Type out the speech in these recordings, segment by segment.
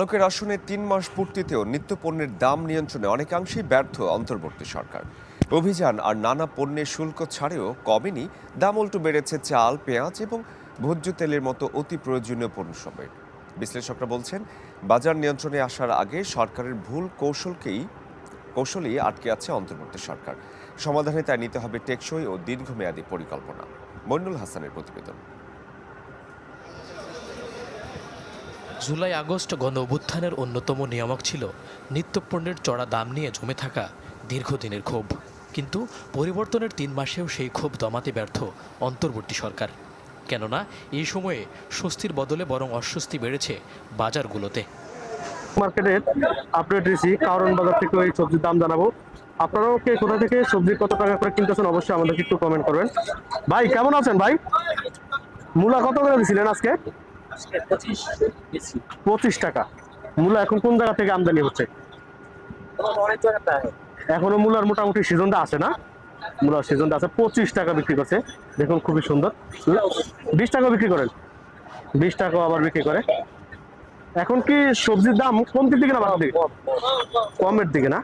চালকের আসনে তিন মাস পূর্তিতেও নিত্যপণ্যের দাম নিয়ন্ত্রণে অনেকাংশেই ব্যর্থ অন্তর্বর্তী সরকার। অভিযান আর নানা পণ্যের শুল্ক ছাড়েও কমেনি, দাম উল্টো বেড়েছে চাল, পেঁয়াজ এবং ভোজ্য তেলের মতো অতি প্রয়োজনীয় পণ্যসমের বিশ্লেষকরা বলছেন, বাজার নিয়ন্ত্রণে আসার আগে সরকারের ভুল কৌশলকেই, কৌশলেই আটকে আছে অন্তর্বর্তী সরকার। সমাধানে তাই নিতে হবে টেকসই ও দীর্ঘমেয়াদী পরিকল্পনা। মইনুল হাসানের প্রতিবেদন। জুলাই আগস্ট গণ অভ্যুত্থানের অন্যতম নিয়ামক ছিল নিত্যপণ্যের চড়া দাম নিয়ে জমে থাকা দীর্ঘদিনের ক্ষোভ। কিন্তু পরিবর্তনের তিন মাসেও সেই ক্ষোভ দমাতে ব্যর্থ অন্তর্বর্তী সরকার। কেননা, এই সময়ে স্বস্তির বদলে বরং অস্বস্তি বেড়েছে বাজারগুলোতে। মার্কেটের আপডেট দিয়েছি, কারণ বাজার থেকে ওই সবজির দাম জানাব। আপনারাও কে কোথা থেকে সবজি কত টাকা করে কিনতেছেন অবশ্যই আমাদেরকে একটু কমেন্ট করবেন। ভাই, কেমন আছেন ভাই? মূলা কত করে দিছিলেন আজকে? পঁচিশ টাকা। মূলা এখন কোন জায়গা থেকে আমদানি হচ্ছে? এখনও মূলার মোটামুটি সিজনটা আছে না? মূলার সিজনটা আছে, পঁচিশ টাকা বিক্রি করছে। দেখুন খুবই সুন্দর। বিশ টাকা বিক্রি করেন। বিশ টাকাও আবার বিক্রি করে। এখন কি সবজির দাম কমতির দিকে না বাড়ার দিকে? কমের দিকে না?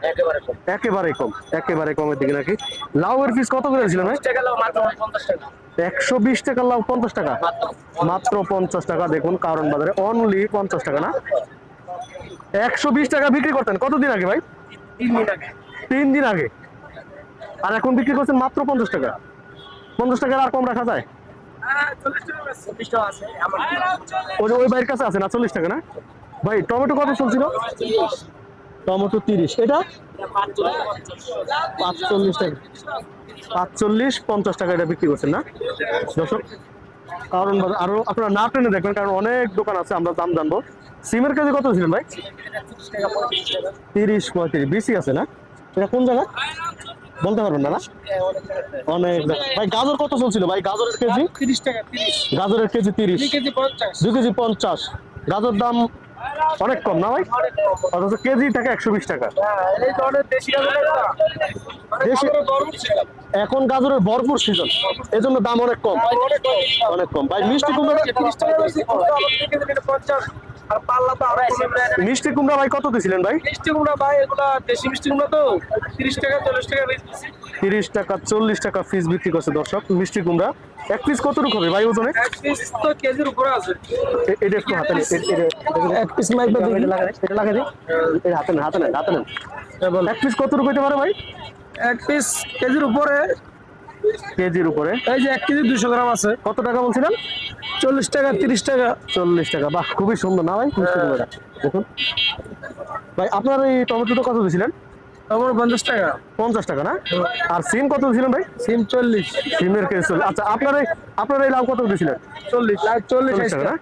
একেবারে কম। একেবারে কমের দিকে নাকি? লাউ এর পিস কত করে ছিল ভাই? একশো বিশ টাকা লাউ পঞ্চাশ টাকা? মাত্র পঞ্চাশ। টাকা দেখুন কারণ বাজারে অনলি পঞ্চাশ টাকা না? একশো বিশ টাকা বিক্রি করতেন কতদিন আগে ভাই? তিন দিন আগে। আর এখন বিক্রি করছেন মাত্র পঞ্চাশ টাকা। পঞ্চাশ টাকার আর কম রাখা যায়? ওই বাইরের কাছে আছে না? চল্লিশ টাকা না? ভাই, টমেটো কত চলছিল? টমেটো তিরিশ। এটা? পাঁচচল্লিশ টাকা। পাঁচচল্লিশ, পঞ্চাশ টাকা এটা বিক্রি করছেন না? দর্শক, কারণ আরও আপনারা না টেনে দেখবেন, কারণ অনেক দোকান আছে, আমরা দাম জানব। সিমের কেজি কত ছিলেন ভাই? তিরিশ পঁয়ত্রিশ, বেশি আছে না? এটা কোন জায়গা? বলতে পারবেন না না অনেক ভাই গাজর কত চলছিল ভাই গাজরের কেজি তিরিশ টাকা গাজরের কেজি তিরিশ দুই কেজি পঞ্চাশ গাজর দাম অনেক কম না ভাই অথচ কেজি টাকা একশো বিশ টাকা এই এখন গাজরের ভরপুর সিজন এজন্য দাম অনেক কম অনেক কম ভাই মিষ্টি কুমড়া দুই। মিষ্টি কুমড়া ভাই কত দিছিলেন ভাই মিষ্টি কুমড়া ভাই এগুলা দেশি মিষ্টি কুমড়া তো তিরিশ টাকা চল্লিশ টাকা তিরিশ টাকা চল্লিশ টাকা পিস বিক্রি করছে দর্শক মিষ্টি কুমড়া এক পিস কত রকম হবে ভাই ওজনে এক পিস তো কেজির উপরে আছে এটা একটু হাতে এক পিস মাইক এটা লাগাই দিন, এটা হাতে নেন হাতে নেন হাতে নেন এক পিস কত রকম হইতে পারে ভাই এক পিস কেজির উপরে কেজির উপরে। এই যে এক কেজি দুশো গ্রাম আছে। কত টাকা বলছিলেন? চল্লিশ টাকা তিরিশ টাকা। চল্লিশ টাকা। বাহ খুবই সুন্দর না ভাই? দেখুন। ভাই আপনার এই টমেটোটা কত দিয়েছিলেন আমার পঞ্চাশ টাকা। পঞ্চাশ টাকা না? আর সিম কত দিয়েছিলেন ভাই? সিম চল্লিশ। সিমের কেজি চল্লিশ। আচ্ছা আপনার এই আপনার এই লাউ কত দিয়েছিলেন চল্লিশ চল্লিশ চল্লিশ টাকা না?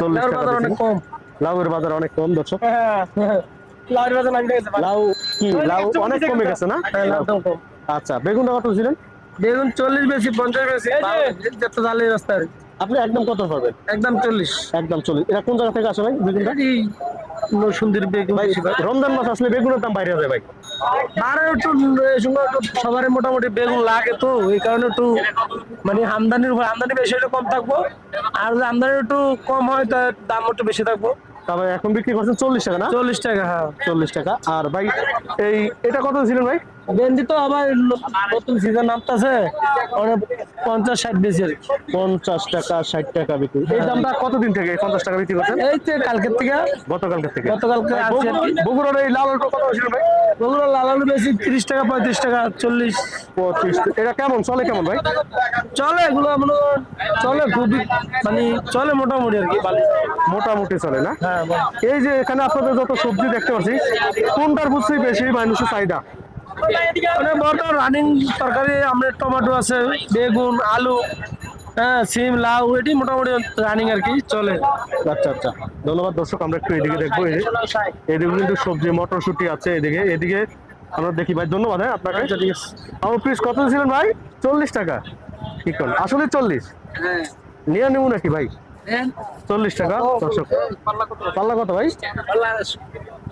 চল্লিশ টাকা বাজার অনেক দিয়েছেন। কম। লাউয়ের বাজার অনেক কম দর্শক। হ্যাঁ নামে গেছে লাউ লাউ অনেক কমে গেছে। না? হ্যাঁ, দাম আচ্ছা বেগুনটা কত দিয়েছিলেন বেগুন চল্লিশ বেশি পঞ্চাশ বেশি। যত রাস্তার আপনি একদম কত পাবেন একদম চল্লিশ। একদম চল্লিশ। এটা কোন জায়গা থেকে আসে ভাই বেগুনটা? নসুন্দির বেগুন ভাই রমজান মাস আসলে বেগুনের দাম বাইরে যায় ভাই। আর একটু সবারই মোটামুটি বেগুন লাগে তো এই কারণে একটু মানে আমদানির উপর আমদানি বেশি হলে কম থাকব। আর আমদানি একটু কম হয় তার দাম একটু বেশি থাকব। তারপরে এখন বিক্রি করছেন চল্লিশ টাকা না? চল্লিশ টাকা হ্যাঁ। চল্লিশ টাকা। আর ভাই এই এটা কত ছিলেন ভাই? ভেন্ডি তো আবার নতুন সিজন নামতেছে পঞ্চাশ ষাট বেশি আর পঞ্চাশ টাকা ষাট টাকা বিক্রি। এই দামটা কতদিন থেকে পঞ্চাশ টাকা বিক্রি করছেন? এই তো কালকের থেকে। থেকে। গতকালকে বগুড়ার এই লাল কত ছিল ভাই? ওগুলো লাল আলু বেশি তিরিশ টাকা পঁয়ত্রিশ টাকা চল্লিশ। পঁচিশ এটা কেমন? চলে কেমন ভাই? চলে এগুলো মনে করেন চলে খুবই মানে চলে মোটামুটি আর কি মোটামুটি চলে না? হ্যাঁ। এই যে এখানে আপনাদের যত সবজি দেখতে পাচ্ছি কোনটার বুঝছি বেশি মানুষের চাহিদা? মানে বর্তমান রানিং তরকারি আমরা টমেটো আছে বেগুন আলু হ্যাঁ সিম লাউ এটি মোটামুটি রানিং আর কি চলে। আচ্ছা আচ্ছা। ধন্যবাদ দর্শক আমরা একটু এদিকে দেখব। এদিকে কিন্তু সবজি মটরশুটি আছে এদিকে। এদিকে আমরা দেখি ভাই ধন্যবাদ হ্যাঁ আপনাকে। আমার পিস কত ছিলেন ভাই? চল্লিশ টাকা। কি করেন আসলে চল্লিশ? নিয়ে নেব নাকি ভাই? চল্লিশ টাকা দর্শক পাল্লা কত ভাই?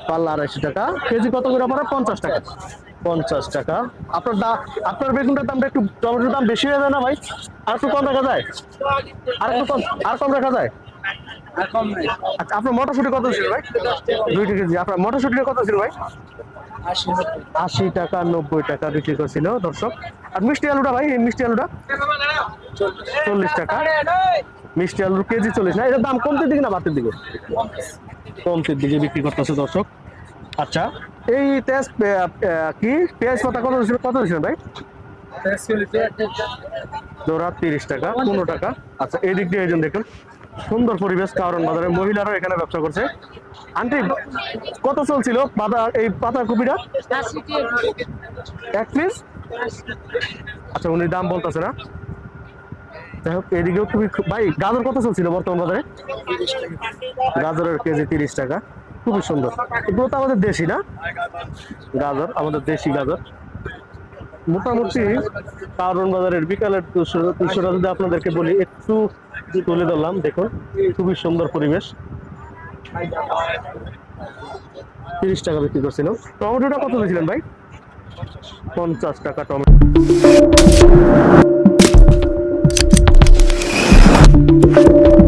পাল্লা আড়াইশো টাকা। কেজি কত করে পড়ে পঞ্চাশ টাকা। পঞ্চাশ টাকা। আপনার দা আপনার বেগুনটার দামটা একটু টমেটোর দাম বেশি হয়ে যায় না ভাই? আর একটু কম রাখা যায়? আর একটু কম আর কম রাখা যায়? আচ্ছা আপনার মটরশুটি কত ছিল ভাই? দুইটা কেজি আপনার মটরশুটিটা কত ছিল ভাই? আশি আশি টাকা নব্বই টাকা বিক্রি করছিল দর্শক। আর মিষ্টি আলুটা ভাই? এই মিষ্টি আলুটা? চল্লিশ। টাকা। মিষ্টি আলুর কেজি চল্লিশ। না, এটার দাম কমতির দিকে না বাড়তির দিকে? কমতির দিকে বিক্রি করতেছে দর্শক। আচ্ছা এই তেজ কি? পেঁয়াজ পাতা কত ছিল কত ছিল ভাই? তিরিশ টাকা, পনেরো টাকা। আচ্ছা এই দিক দিয়ে একজন দেখুন, সুন্দর পরিবেশ কারণ বাজারে মহিলারাও এখানে ব্যবসা করছে। আন্টি, কত চলছিল পাতা, এই পাতা কপিটা? এক পিস? আচ্ছা উনি দাম বলতেছে না। যাই হোক, এদিকেও খুবই ভাই, গাজর কত চলছিল বর্তমান বাজারে? গাজরের কেজি তিরিশ টাকা। খুবই সুন্দর। এগুলো তো আমাদের দেশি না? গাজর, আমাদের দেশি গাজর। মোটামুটি কারণ বাজারের বিকালের দৃশ্য- দৃশ্যটা যদি আপনাদেরকে বলি, একটু তুলে ধরলাম, দেখুন, খুবই সুন্দর পরিবেশ। তিরিশ টাকা বিক্রি করছিলাম। টমেটোটা কত দিয়েছিলেন ভাই? পঞ্চাশ টাকা টমেটো। Thank you.